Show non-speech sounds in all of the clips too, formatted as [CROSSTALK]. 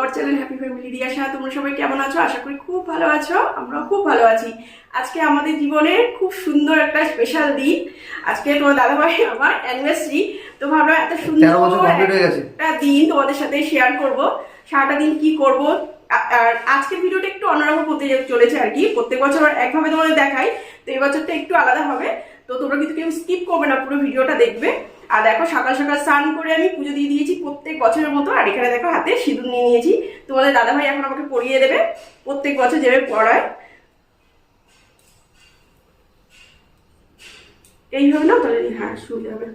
Our channel happy family Diyasha তোমরা সবাই কেমন আছো? আশা করি খুব ভালো আছো আমরা খুব ভালো আছি। আজকে আমাদের জীবনের খুব সুন্দর একটা স্পেশাল দিন। আজকে তোমার দাদাভাই আমার অ্যানিভার্সারি তো ভাবলাম এত সুন্দর। একটা দিন তোমাদের সাথে শেয়ার করব। সারাটা দিন কি করব? আর আজকের ভিডিওটা একটু অন্যরকম করতে চলেছে আর কি। প্রত্যেক বছর একভাবে তোমাদের দেখাই তো এই বছরটা একটু আলাদা হবে। তো তোমরা কিন্তু কেউ স্কিপ করবে না পুরো ভিডিওটা দেখবে। আর দেখো সকাল সকাল স্নান করে আমি পুজো দিয়ে দিয়েছি প্রত্যেক বছরের মতো। আর এখানে দেখো হাতে সিঁদুর নিয়ে নিয়েছি। তোমাদের দাদাভাই এখন আমাকে পরিয়ে দেবে। প্রত্যেক বছর যেভাবে পড়ায়। এইভাবে না? তো হ্যাঁ শুয়ে যাবে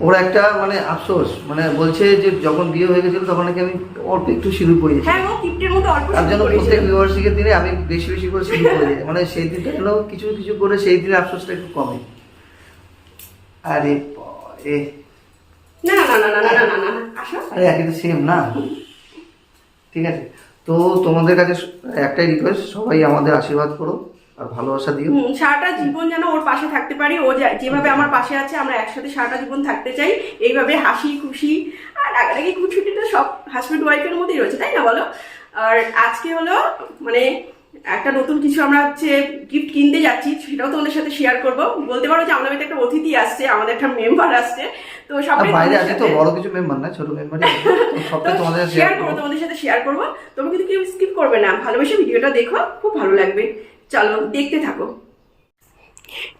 ওর একটা মানে আফসোস মানে বলছে যে যখন বিয়ে হয়ে গেছিল তখন নাকি আমি অল্প একটু সিঁদুর পরিয়েছি হ্যাঁ ও কিপ্টের মতো অল্প তার জন্য। প্রত্যেক বিবার্ষিকের দিনে আমি বেশি বেশি করে সিঁদুর পরে যাই। মানে সেই দিনটা যেন কিছু কিছু করে সেই দিনে আফসোসটা একটু কমে। আরে এ। না না না না না না না না না আরে একই তো সেম না? ঠিক আছে। তো তোমাদের কাছে একটাই রিকোয়েস্ট সবাই আমাদের আশীর্বাদ করো। আর ভালোবাসা দিও। সারাটা জীবন যেন ওর পাশে থাকতে পারি ও যেভাবে আমার পাশে আছে আমরা একসাথে সারাটা জীবন থাকতে চাই এইভাবে হাসি খুশি আর রাগারাগি খুশিটি তো সব হাজব্যান্ড ওয়াইফের মধ্যেই রয়েছে তাই না বলো? আর আজকে হলো মানে একটা নতুন কিছু আমরা হচ্ছে গিফট কিনতে যাচ্ছি সেটাও তোমাদের সাথে শেয়ার করব। বলতে পারো যে আমাদের একটা অতিথি আসছে আমাদের একটা মেম্বার আসছে তো সবাই বাইরে আছে তো বড় কিছু মেম্বার না ছোট [LAUGHS] সবটাই তোমাদের শেয়ার করব। করব তোমাদের সাথে শেয়ার করব। তোমরা কিন্তু কেউ স্কিপ করবে না। ভালোবেসে ভিডিওটা দেখো খুব ভালো লাগবে। চলো, দেখতে থাকো।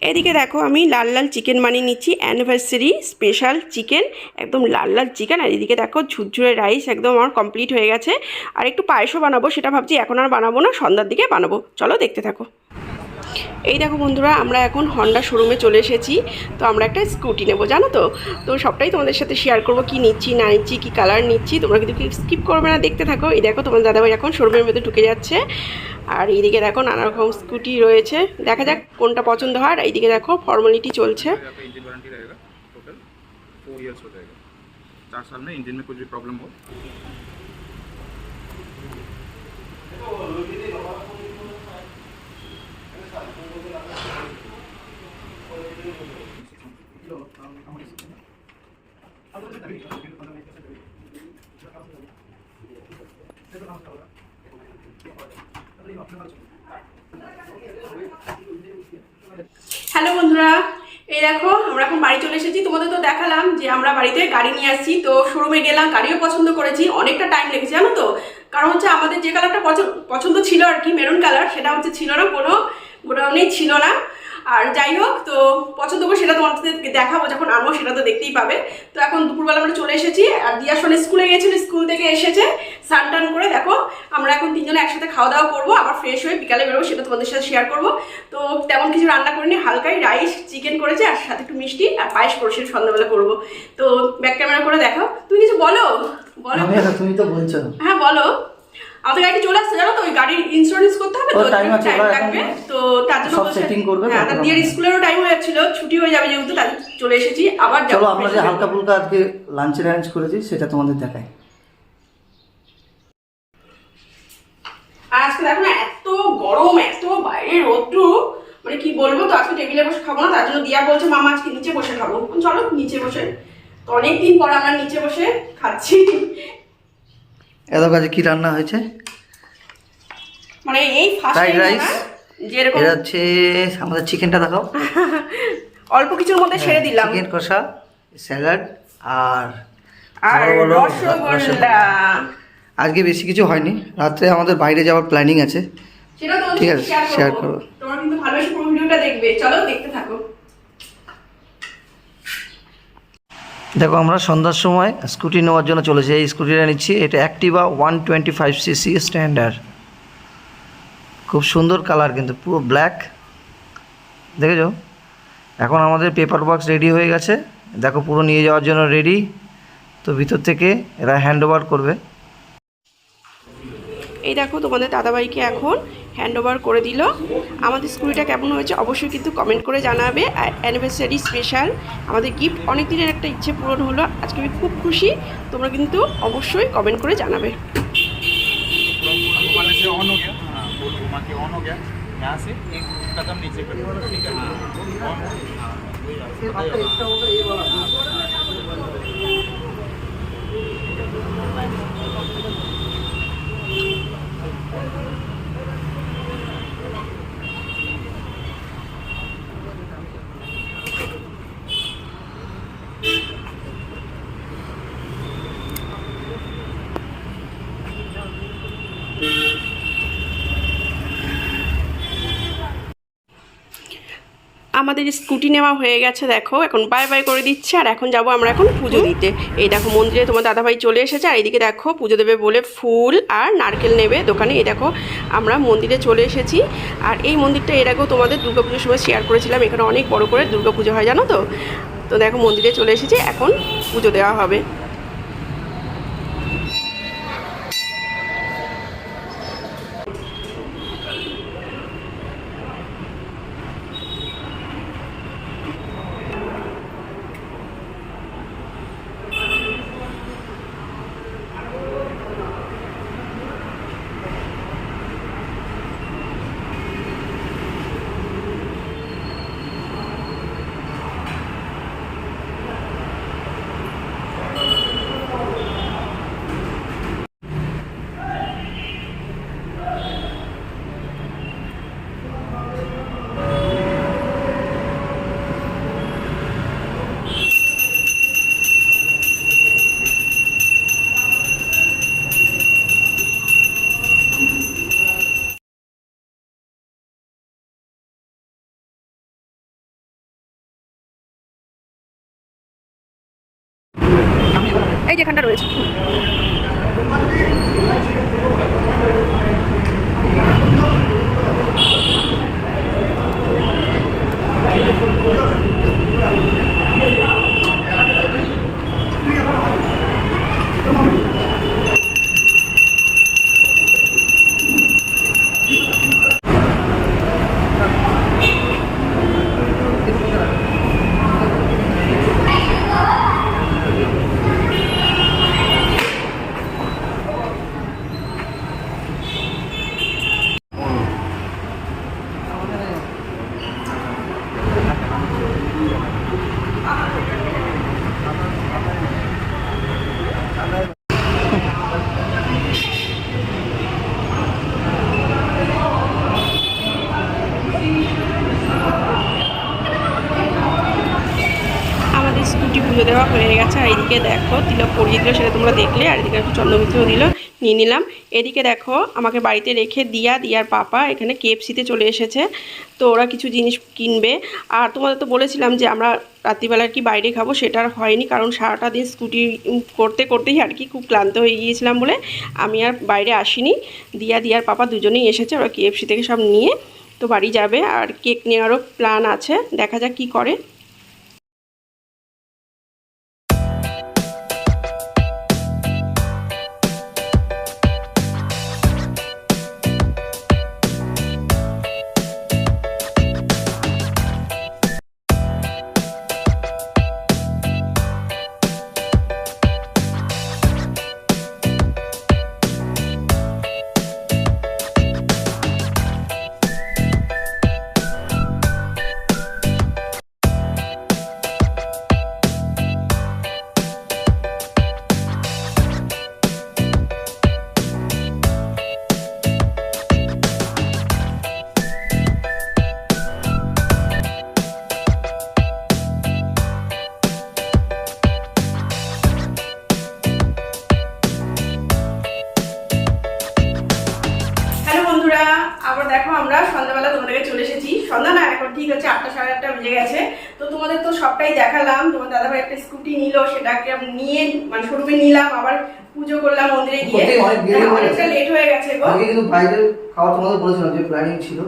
এদিকে দেখো, আমি লাল লাল চিকেন বানিয়ে নিচ্ছি অ্যানিভার্সারি স্পেশাল চিকেন একদম লাল লাল চিকেন আর এদিকে দেখো, ঝুরঝুরে রাইস একদম আমার কমপ্লিট হয়ে গেছে। আর একটু পায়েসও বানাবো, সেটা ভাবছি এখন আর বানাবো না, সন্ধ্যার দিকে বানাবো। চলো, দেখতে থাকো। এই দেখো বন্ধুরা আমরা এখন হন্ডা শোরুমে চলে এসেছি তো আমরা একটা স্কুটি নেবো জানো তো তো সবটাই তোমাদের সাথে শেয়ার করবো কি নিচ্ছি না নিচ্ছি কী কালার নিচ্ছি তোমরা কিন্তু স্কিপ করবে না দেখতে থাকো এই দেখো তোমার দাদাভাই এখন শোরুমের মধ্যে ঢুকে যাচ্ছে আর এইদিকে দেখো নানা রকম স্কুটি রয়েছে দেখা যাক কোনটা পছন্দ হয় আর এইদিকে দেখো ফর্মালিটি চলছে आपका इंजन वारंटी रहेगा टोटल फोर इयर्स हो जाएगा चार साल में इंजन में कुछ भी प्रॉब्लम हो তোমাদের তো দেখালাম যে আমরা বাড়িতে গাড়ি নিয়ে আসছি। তো শোরুমে গেলাম, গাড়িও পছন্দ করেছি, অনেকটা টাইম লেগেছে, জানো তো? কারণ হচ্ছে আমাদের যে কালারটা পছন্দ ছিল আর কি মেরুন কালার সেটা হচ্ছে ছিল না, কোনো গোডাউনেই ছিল না। আর যাই হোক তো পছন্দ করব সেটা তোমাদেরকে দেখাবো যখন আনব সেটা তো দেখতেই পাবে। তো এখন দুপুরবেলা আমরা চলে এসেছি আর দিয়া শোনে স্কুলে গেছিল স্কুল থেকে এসেছে স্নান টান করে দেখো আমরা এখন তিনজনে একসাথে খাওয়া দাওয়া করব আবার ফ্রেশ হয়ে বিকালে বেরোবো সেটা তোমাদের সাথে শেয়ার করব। তো তেমন কিছু রান্না করিনি হালকাই রাইস চিকেন করেছে আর সাথে একটু মিষ্টি আর পায়েস করে সেটা সন্ধ্যাবেলা করব। তো ব্যাক ক্যামেরা করে দেখো তুমি কিছু বলো? বলো। তুমি তো বলছো হ্যাঁ বলো। আমাদের গাড়ি চলে আসছে জানো তো? ওই গাড়ির ইন্স্যুরেন্স করতে হবে তো টাইম লাগবে। তো তার জন্য সব setting করবে, হ্যাঁ তার দিয়ের স্কুলেরও টাইম হয়ে যাচ্ছিল ছুটি হয়ে যাবে যেহেতু জন্য চলে এসেছি। আবার চলো আমরা যে হালকা ফুলকা আজকে লাঞ্চের অ্যারেঞ্জ করেছি সেটা তোমাদের দেখাই। আর আজকে দেখো না এত গরম এত বাইরে রোদ্রু মানে কি বলব তো আজকে টেবিলে বসে খাব না তার জন্য দিয়া বলছে মামা আজকে নিচে বসে খাব। চলো নিচে বসে। তো অনেকদিন পর আমরা নিচে বসে খাচ্ছি। এত কাজে কি রান্না হয়েছে? মানে এই Fried rice? যেরকম এটা হচ্ছে আমাদের চিকেনটা দেখাও। [LAUGHS] অল্প কিছুর মধ্যে সেরে দিলাম। চিকেন কষা স্যালাড আর আর রসগোল্লা। আজকে বেশি কিছু হয়নি। রাত্রে আমাদের বাইরে যাওয়ার প্ল্যানিং আছে। ঠিক আছে, শেয়ার করব। তোমরা কিন্তু ভালোবেসে পুরো ভিডিওটা দেখবে। চলো দেখতে থাকো। দেখো, আমরা সন্ধ্যার সময় স্কুটি নেওয়ার জন্য চলেছি। এই স্কুটিটা নিচ্ছি। এটা Activa one twenty five CC standard খুব সুন্দর কালার কিন্তু, পুরো ব্ল্যাক দেখেছ? এখন আমাদের পেপার বক্স রেডি হয়ে গেছে। দেখো, পুরো নিয়ে যাওয়ার জন্য রেডি তো ভিতর থেকে এরা হ্যান্ড করবে। এই দেখো, তোমাদের দাদাভাইকে এখন হ্যান্ড ওভার করে দিল আমাদের স্কুলটা কেমন হয়েছে অবশ্যই কিন্তু কমেন্ট করে জানাবে আর অ্যানিভার্সারি স্পেশাল আমাদের গিফট অনেক দিনের একটা ইচ্ছে পূরণ হলো আজকে আমি খুব খুশি তোমরা কিন্তু অবশ্যই কমেন্ট করে জানাবে Thank you. আমাদের স্কুটি নেওয়া হয়ে গেছে দেখো এখন বাই বাই করে দিচ্ছে আর এখন যাব আমরা এখন পুজো দিতে। এই দেখো মন্দিরে তোমার দাদাভাই চলে এসেছে আর এইদিকে দেখো পুজো দেবে বলে ফুল আর নারকেল নেবে দোকানে। এই দেখো আমরা মন্দিরে চলে এসেছি আর এই মন্দিরটা এর আগেও তোমাদের দুর্গাপুজোর সময় শেয়ার করেছিলাম এখানে অনেক বড় করে দুর্গাপুজো হয় জানো তো? তো দেখো মন্দিরে চলে এসেছি এখন পুজো দেওয়া হবে। এই যেখানটা রয়েছে আমাদের স্কুটি পুজো দেওয়া হয়ে গেছে আর এদিকে দেখো তিলক পরিয়ে দিল, সেটা তোমরা দেখলে, আর এদিকে চন্দ্রমিত্রও দিল, নিয়ে নিলাম। এদিকে দেখো আমাকে বাড়িতে রেখে দিয়া, দিয়ার পাপা এখানে কেএফসিতে চলে এসেছে, তো ওরা কিছু জিনিস কিনবে। আর তোমাদের তো বলেছিলাম যে আমরা রাত্রিবেলা কি বাইরে খাব, সেটা আর হয়নি, কারণ সারাটা দিন স্কুটি করতে করতেই আর কি খুব ক্লান্ত হয়ে গিয়েছিলাম বলে আমি আর বাইরে আসিনি। দিয়া, দিয়ার পাপা দুজনেই এসেছে, ওরা কেএফসি থেকে সব নিয়ে তো বাড়ি যাবে, আর কেক নেওয়ারও প্ল্যান আছে, দেখা যাক কী করে। মানে শোরুমে নিলাম আবার পুজো করলাম মন্দিরে গিয়ে। অনেকটা লেট হয়ে গেছে গো। আজকে কিন্তু বাইরের খাওয়া তোমাদের বলেছিলাম যে প্ল্যানিং ছিল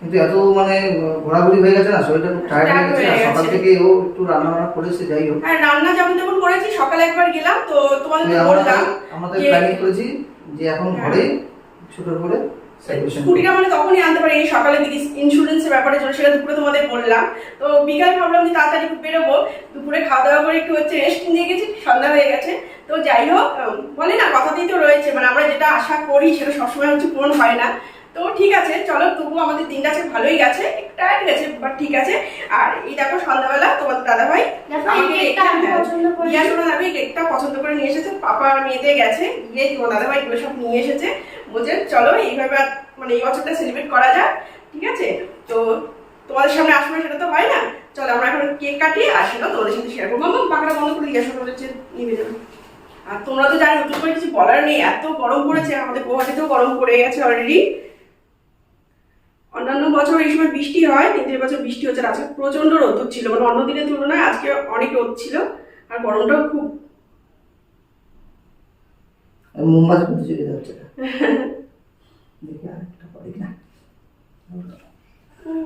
কিন্তু এত মানে ঘোরাঘুরি হয়ে গেছে না শরীরটা খুব টায়ার্ড হয়ে গেছে। সকাল থেকে ও একটু রান্না বান্না করেছে যাই হোক। হ্যাঁ রান্না যেমন তেমন করেছি সকালে একবার গেলাম তো তোমাদের বললাম আমাদের প্ল্যানিং করেছি যে এখন হ্যাঁ। ঘরে ছোট করে স্কুটিটা মানে তখনই আনতে পারি এই সকালের দিকে ইন্স্যুরেন্সের ব্যাপারে ছিল সেটা দুপুরে তোমাদের বললাম। তো বিকাল ভাবলাম যে তাড়াতাড়ি বেরোবো দুপুরে খাওয়া দাওয়া করে একটু হচ্ছে রেস্ট নিয়ে গেছি সন্ধ্যা হয়ে গেছে। তো যাই হোক বলে না কথাতেই তো রয়েছে মানে আমরা যেটা আশা করি সেটা সবসময় হচ্ছে পূরণ হয় না। তো ঠিক আছে চলো তবু আমাদের দিনটা আজকে ভালোই গেছে টায়ার্ড গেছে বাট ঠিক আছে। আর এই দেখো সন্ধ্যাবেলা তোমার দাদা ভাই কেকটা পছন্দ করে নিয়ে এসেছে পাপা আর মেয়েতে গেছে গিয়ে তোমার দাদা ভাই এগুলো সব নিয়ে এসেছে। বলছে, চলো, এইভাবে মানে এই বছরটা সেলিব্রেট করা যাক, ঠিক আছে? তো তোমাদের সামনে আসবে সেটা তো হয় না। চলো, আমরা এখন কেক কাটি, আর সেটা তোমাদের সাথে শেয়ার করব। মামা পাখাটা বন্ধ করে জিজ্ঞাসা করেছে নিবে যাবে। আর তোমরা তো জানো, নতুন করে কিছু বলার নেই, এত গরম পড়েছে, আমাদের গুয়াহাটিতেও গরম পড়ে গেছে অলরেডি অন্যান্য বছর এই সময় বৃষ্টি হয়, কিন্তু এবছর বৃষ্টি হচ্ছে আজকে প্রচণ্ড রোদ ছিল মানে অন্য দিনের তুলনায় আজকে অনেক রোদ ছিল, আর গরমটাও খুব। মোমবাতি করতে চলে যাচ্ছে। দেখি আরেকটা পারি না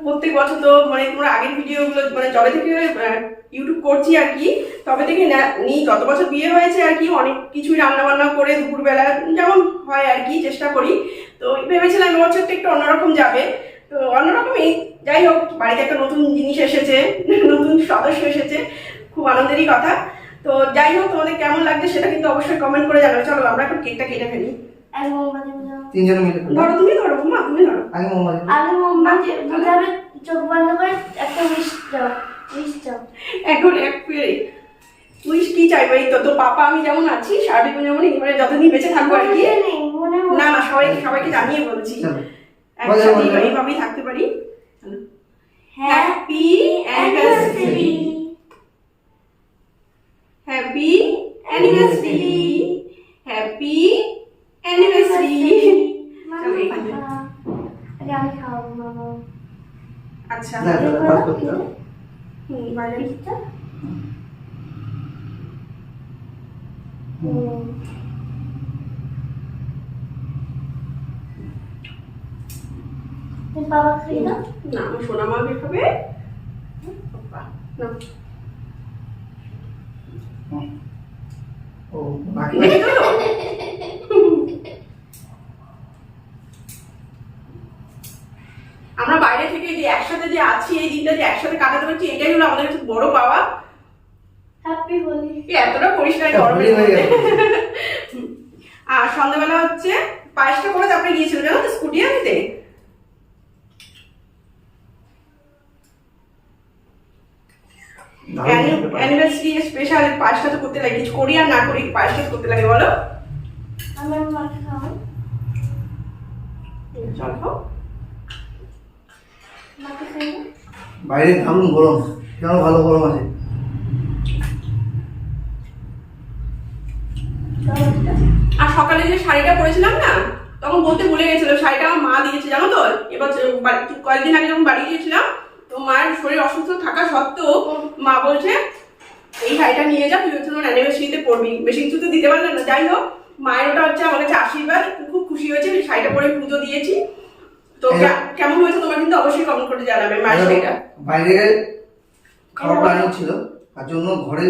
প্রত্যেক বছর তো মানে তোমরা আগের ভিডিওগুলো মানে যবে থেকে ইউটিউব করছি আর কি, তবে থেকে নিই যত বছর বিয়ে হয়েছে আর কি, অনেক কিছুই রান্না বান্না করে দুপুরবেলা যেমন হয় আর কি, চেষ্টা করি। তো ভেবেছিলাম এবছরটা একটু অন্যরকম যাবে। তো অন্যরকমই, যাই হোক, বাড়িতে একটা নতুন জিনিস এসেছে, নতুন সদস্য এসেছে, খুব আনন্দেরই কথা। তো যাই হোক, তোমাদের কেমন লাগছে সেটা কিন্তু অবশ্যই কমেন্ট করে জানাবে। চলো, আমরা এখন কেকটা কেটে ফেলি। আগে মোমবাতি বুঝাও তিনজনে মিলে ধরো তুমি ধরো মা তুমি ধরো। আগে মোমবাতি আগে মোমবাতি বুঝাবে চোখ বন্ধ করে একটা উইশ দাও উইশ দাও। এখন এক তুই কি চাইবে? এই তো তো পাপা আমি যেমন আছি সার্বিক যেমন মানে যতদিন বেঁচে থাকব আর কি। না না সবাইকে সবাইকে জানিয়ে বলছি। একসাথে। এইভাবেই থাকতে পারি। Happy anniversary happy anniversary happy anniversary চলো, এখানে। আগে আমি খাওয়াবো মামা আচ্ছা না, না, না, বাদ করতে দাও। হুম বাইরে পিঠটা তুমি বাবা খাই না? না আমার সোনা মা খাবে ও বাকি এই তো। আমরা বাইরে থেকে যে একসাথে যে আছি এই দিনটা যে একসাথে কাটাতে পারছি এটাই হলো আমাদের কাছে বড় পাওয়া হ্যাপি হোলি এতটা পরিষ্কার এটা গরমের মধ্যে। [LAUGHS] আর সন্ধ্যাবেলা হচ্ছে পায়েসটা করে তারপরে গিয়েছিল জানো তো স্কুটি আনতে। অ্যানিভার্সারি স্পেশাল পায়েসটা তো করতে লাগে কিছু করি আর না করি পায়েসটা করতে লাগে বলো আমার মাকে খাও চলো খাও। বাইরে দারুণ গরম কেমন ভালো গরম আছে। আর সকালে যে শাড়িটা পরেছিলাম না, তখন বলতে ভুলে গেছিলাম, শাড়িটা আমার মা দিয়েছে, জানো তো? এবার কয়েকদিন আগে যখন বাড়ি গিয়েছিলাম, তো মায়ের শরীর অসুস্থ থাকা সত্ত্বেও মা বলছে, এই শাড়িটা নিয়ে যা, তুই হচ্ছে অ্যানিভার্সারিতে বেশি কিছু তো দিতে পারলাম না। যাই হোক, মায়ের ওটা হচ্ছে আমার কাছে আশীর্বাদ। খুব খুশি হয়েছে শাড়িটা পরে পুজো দিয়েছি। তো কেমন হয়েছে তোমার কিন্তু অবশ্যই কমেন্ট করে জানাবে মায়ের বাইরে খাওয়ার প্ল্যানিং ছিল তার জন্য ঘরে